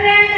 and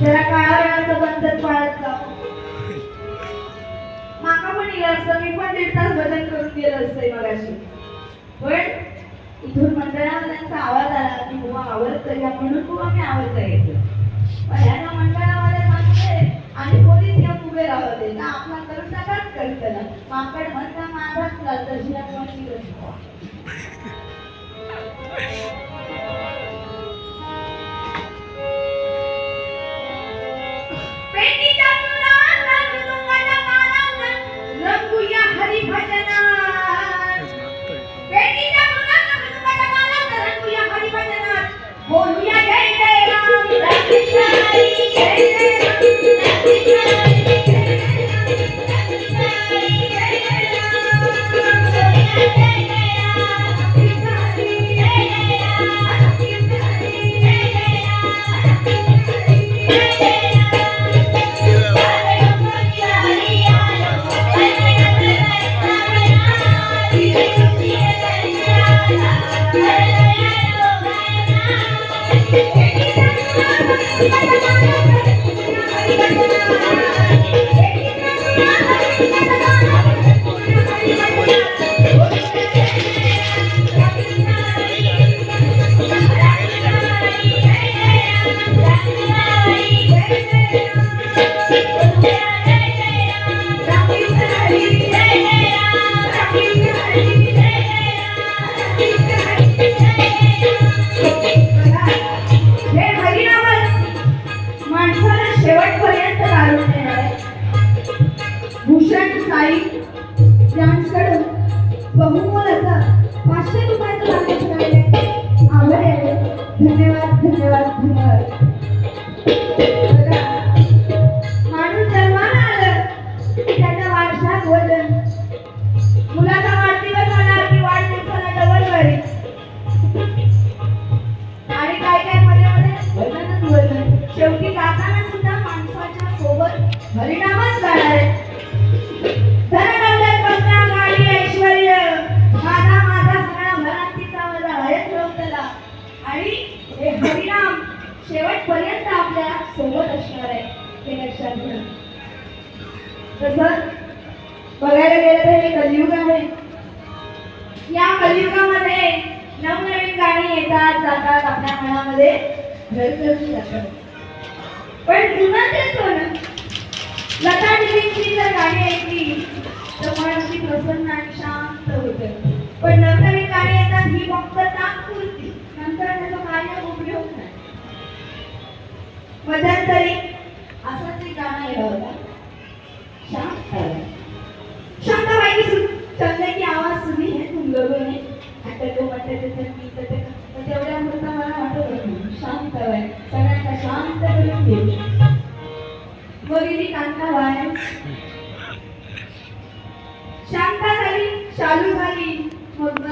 जरा काळ्या रंगाचं बंधन पाळत जा. माका पण येलं असं मी पण दीड तास भजन करून गेलं असतं मगाशी. पण इथून मंडळावाल्यांचा आवाज आला की हो, बुवा आवाज करूया म्हणून बुवा मी आवडता करायचो पण ह्याला मंडळावाल्या आणि पोलीस या उभे राहते ना आपला करून टाकाच करतला माकड म्हणता माझाच चालतं शिरा कोणाची गोष्ट Yeah. जाताना सुद्धा माणसाच्या सोबत हरिणामच जाणार. प्रसन्न आणि शांत होते. पण नंतर नवनवीन कार्य येतात ही फक्त तात्पुरती नंतर त्याचं कार्य उपयोग नाही. मध्यंतरी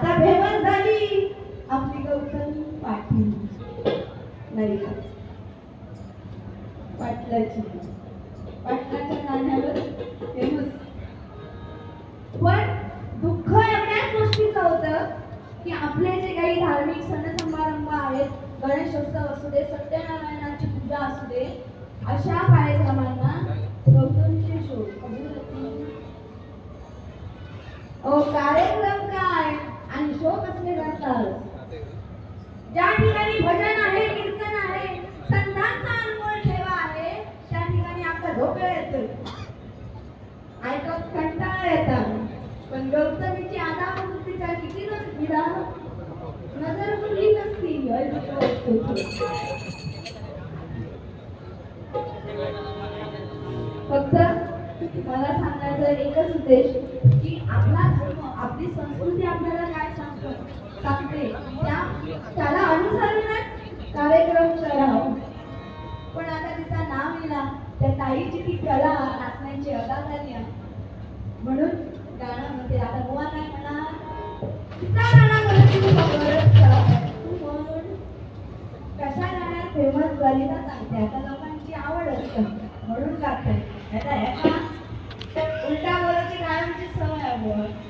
आता फेमस झाली. आपली गौतम पाटील. नाही का? पाटलाची पाटलाच्या गाण्यावर फेमस पण दुःख एवढ्याच गोष्टीचं होतं की आपले जे काही धार्मिक सण समारंभ आहेत गणेशोत्सव असू दे सत्यनारायणाची पूजा असू दे अशा कार्यक्रमांना गौतमचे शो ओ कार्यक्रम काय आणि शो कसले करतात ज्या ठिकाणी भजन आहे कीर्तन आहे संतांचा अनमोल ठेवा आहे त्या ठिकाणी आपला झोप येतो ऐकत कंटाळा येतात पण गौतमीची आदावृत्तीच्या किती विधा नजर कुठली नसती फक्त मला सांगायचा एकच उद्देश की आपला धर्म आपली संस्कृती आपल्याला काय सांगतो सांगते. त्या त्याला अनुसरूनच कार्यक्रम करावा. पण आता तिचा नाव येला त्या ताईची ती कला नाचण्याची अदा म्हणून गाणं म्हणते आता बुवा काय म्हणा कशा गाण्यात फेमस झाली ना सांगते आता लोकांची आवड असते. म्हणून गाते आता ह्याचा उलटा बोलायची कायमची सवय आहे.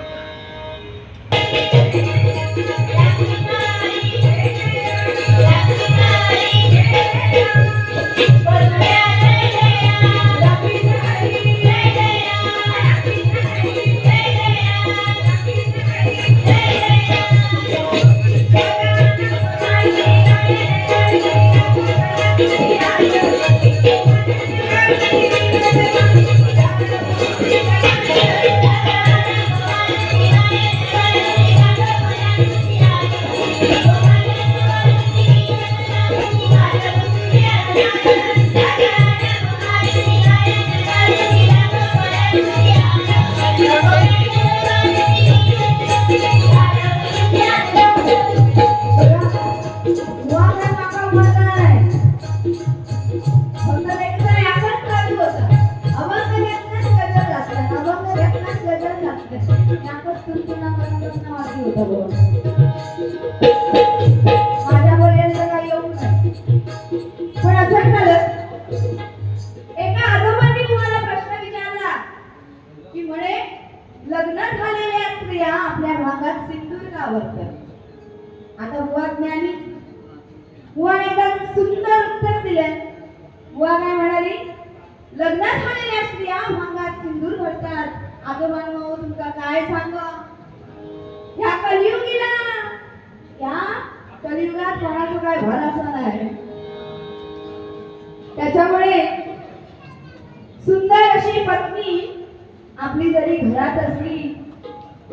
सुंदर अशी पत्नी आपली जरी घरात असली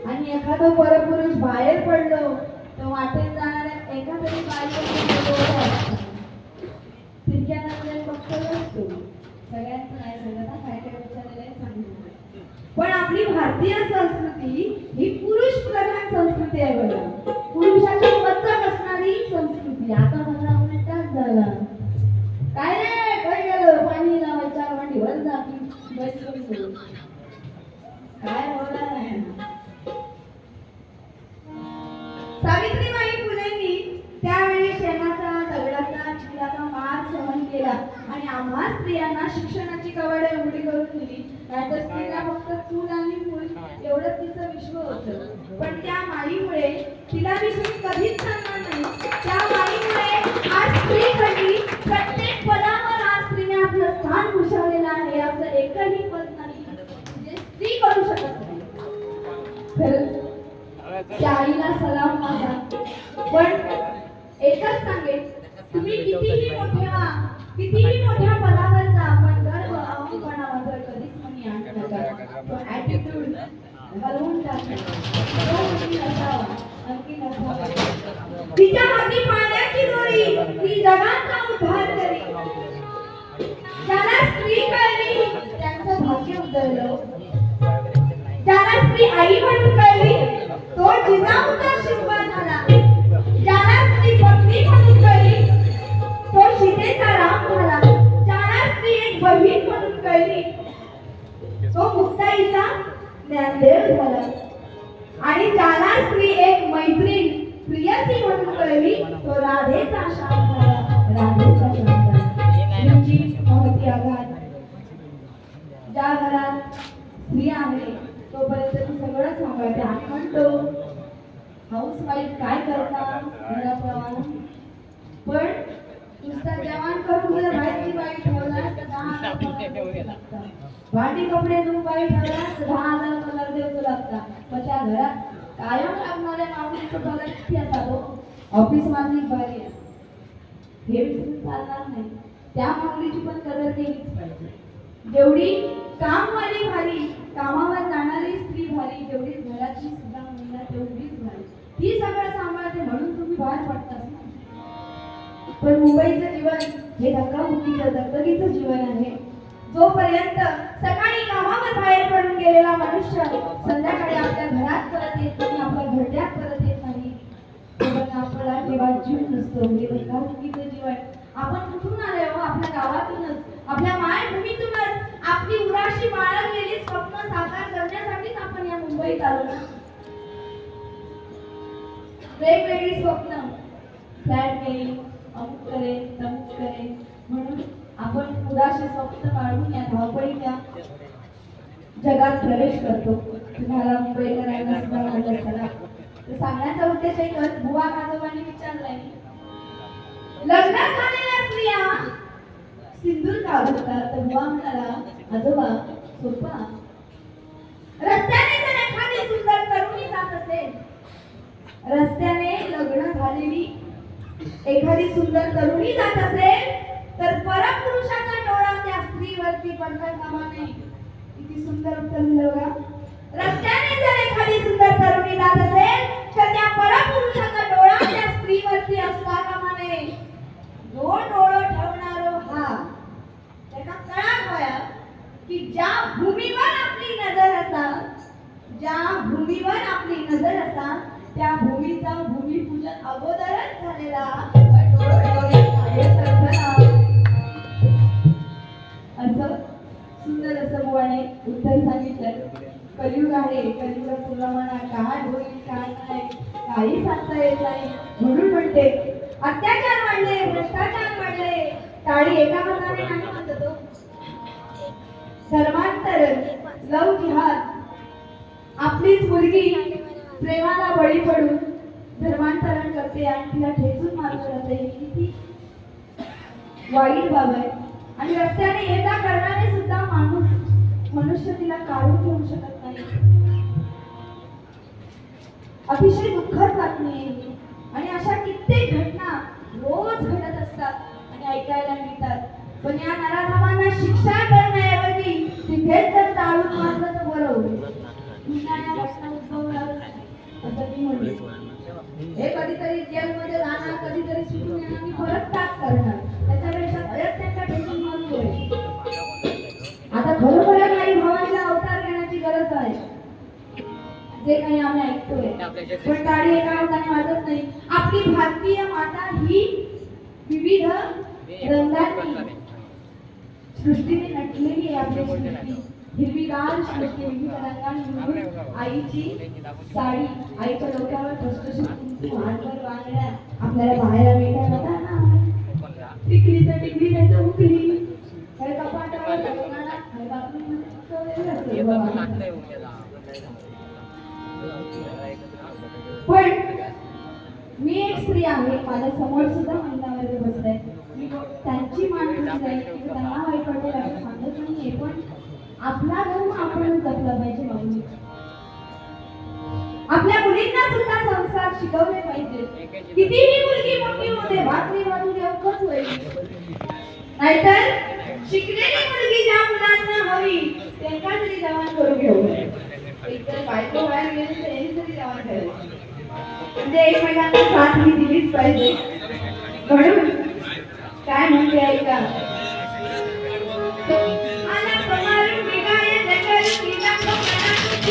आणि एखादं परपुरुष बाहेर पडलो तर वाटेत जाणाऱ्या एका तरी बाईला तिरक्या नजरेत बघतो असतो सगळ्यांचं नाही सांगत काय काय विचारलेलं सांगितलं पण आपली भारतीय संस्कृती ही पुरुष प्रधान संस्कृती आहे बघा. पुरुषाची मज्जा असणार संस्कृती. आता पंधरा मिनिटात झाला काय रे काय गेलं पाणी लावायच्या मांडी वर जा की काय होणार नाही सावित्रीबाई फुलेंनी त्यावेळी शेणाचा दगडाचा चिखलाचा मार सहन केला आणि आम्हा स्त्रियांना शिक्षणाची कवाडे एवढी करून दिली. नाहीतर स्त्रीला फक्त चूल आणि मूल एवढंच तिचं विश्व होतं. पण त्या माईमुळे तिला विसरून कधीच पण एकच सांगेन तुम्ही कितीही मोठ्या कितीही मोठ्या पदावर जा पण गर्व अहंपणा कधीच मनी आणू नका. तो ॲटिट्यूड तो आणखी नसावा आणखी नसावा तिच्या हाती पाण्याची दोरी ती जगाचा उद्धार करी. ज्याला स्त्री कळली त्यांचं भाग्य उजळलं. ज्याला स्त्री आई म्हणून कळली तो जिजाऊचा शिकवा झाला. ज्ञानदेव झाला. आणि ज्याला स्त्री एक मैत्रीण प्रियसी म्हणून कळली. तो राधेचा झाला. राधेचा श्याम झाला. आघात ज्या घरात स्त्री आहे तोपर्यंत ती सगळं सांभाळते. आपण म्हणतो हाऊस वाईफ काय करता? घराप्रमाणे पण नुसता जवान करून जर बाहेरची बाई ठेवला तर दहा भांडी कपडे धुवून बाई ठेवला तर दहा हजार पगार देऊ लागता. पण त्या घरात कायम लागणाऱ्या माणूसचा पगार किती असावं? ऑफिस मधली बाई आहे. हे विसरून चालणार नाही. त्या माऊलीची पण कदर केलीच पाहिजे. जेवढी कामवाली भारी कामावर जाणारी स्त्री भारी तेवढीच घरातली सुद्धा महिला तेवढीच ही सगळं सांभाळते म्हणून तुम्ही बाहेर पडताच पण मुंबईचं जीवन हे धक्काबुक्कीचं दगदगीचं जीवन आहे. जोपर्यंत सकाळी कामावर बाहेर पडून गेलेला मनुष्य संध्याकाळी आपल्या घरात परत येत नाही आपल्या घरट्यात परत येत नाही तोपर्यंत आपला जेव्हा जीव नसतो हे धक्काबुक्कीचं जीवन. आपण कुठून आले हो आपल्या गावातूनच. आपल्या मायभूमीतूनच. आपली उराशी बाळगलेली स्वप्न साकार करण्यासाठीच आपण या मुंबईत आलो ना. वेगवेगळी स्वप्न. फ्लॅट केली अमुक करेल तमुक करेल म्हणून आपण उदाशी स्वप्न बाळगून या धावपळीच्या जगात प्रवेश करतो. तुम्हाला मुंबईकरांना सुद्धा माहीत असताना तर सांगण्याचा उद्देश एकच बुवा आजोबांनी विचारलाय लग्न झालेल्या स्त्रिया सिंदूर का घालतात तर बुवा म्हणाला आजोबा सोपा. रस्त्याने जर एखादी सुंदर तरुणी जात असेल रस्त्याने लग्न झालेली एखादी सुंदर तरुणी जात असेल तर परम पुरुषाचा डोळा त्या स्त्रीवरती पडता कामा नये. किती सुंदर उत्तर दिलं बघा. रस्त्याने जर एखादी सुंदर तरुणी जात असेल तर त्या परपुरुषाचा डोळा त्या स्त्रीवरती असता कामा नये. जो डोळो ठेवणारो हा त्याचा कळा होया की ज्या भूमीवर आपली नजर असा ज्या भूमीवर आपली नजर असा त्या भूमीचा भूमिपूजन अगोदरच झालेला असं सुंदर असं बुवाने उत्तर सांगितलं. कलियुग आहे कलियुग तुला म्हणा काय होईल काय नाही काही सांगता येत नाही. म्हणून म्हणते अत्याचार वाढले भ्रष्टाचार वाढले टाळी एका हाताने नाही म्हणतो तो. सर्वांतर लव जिहाद. आपलीच मुलगी प्रेमाला बळी पडून धर्मांतरण करते आणि तिला ठेचून मारलं जाते ही किती वाईट बाब आहे. आणि रस्त्याने येता करणारे सुद्धा माणूस मनुष्य तिला काढून घेऊ शकत नाही. अतिशय दुःखद बातमी आहे आणि अशा कित्येक घटना रोज घडत असतात आणि ऐकायला मिळतात. पण या नराधमांना शिक्षा करण्याऐवजी तिथेच जर टाळून मारलं तर बरं होईल पुन्हा घटना उद्भवणारच असं मी म्हणले हे कधीतरी जेल मध्ये जाणार कधीतरी सुटून येणार मी परत तास करणार. त्याच्यापेक्षा परत त्यांच्या टेन्शन मारून आता खरोखर काही भावांना अवतार घेण्याची गरज आहे. जे काही आम्ही ऐकतोय. पण गाडी एका हाताने वाजत नाही. आपली भारतीय माता ही विविध रंगांनी सृष्टीने नटलेली आहे आपली सृष्टी हिरवीगार सृष्टी विविध रंगांनी आईची साडी आईच्या डोक्यावर हातभर बांगड्या आपल्याला पाहायला मिळतात. बघा ना टिकली तर टिकली नाही तर उकली पण मी एक स्त्री आहे. माझ्यासमोर सुद्धा महिला वर्ग बसलाय मी त्यांची मान जाईल त्यांना वाईट वाटेल असं सांगत नाहीये. पण आपला धर्म आपणच जपला पाहिजे माऊली आपल्या मुलींना सुद्धा संस्कार शिकवले पाहिजे. कितीही मुलगी मोठी होते भाकरी बाजूला अवघच होईल नाहीतर शिकलेली मुलगी ज्या मुलांना हवी त्यांना तरी जवान करून घेऊ. एकतर बायको बाहेर गेली तर यांनी तरी जवान करायचं. म्हणजे एकमेकांना साथ ही दिलीच पाहिजे. म्हणून काय म्हणते ऐका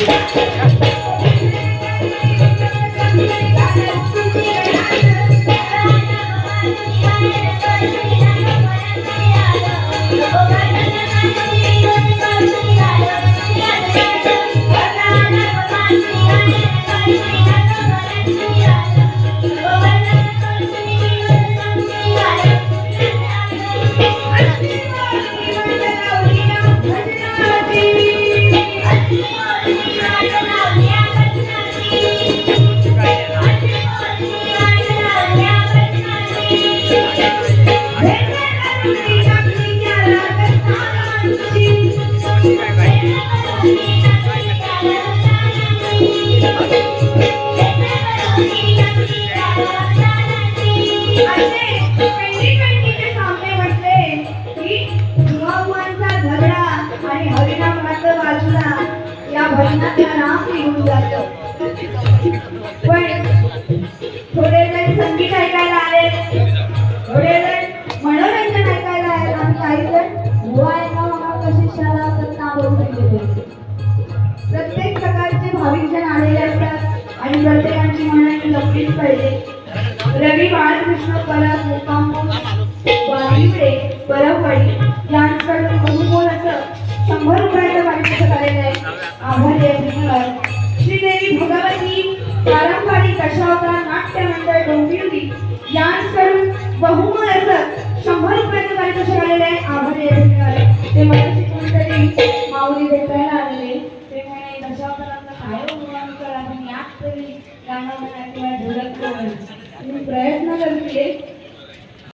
किला रवी बाळकृष्ण परब मुकाम परबवाडी यांच्याकडून बहुमोल असं शंभर रुपयाचं पारितोषिक आलेलं आहे. आभारी आहे धन्यवाद श्रीदेवी भगवती पारंपरिक दशावतार नाट्य मंडळ डोंबिवली यांच्याकडून बहुमोल असं शंभर रुपयाचं पारितोषिक आलेलं आहे. आभारी आहे धन्यवाद ते मला कोणतरी माऊली भेटायला आलेले. ते म्हणे दशावतारांचा काय उपयोग करा पण यात तरी कामाला किंवा ढोलक मी प्रयत्न करते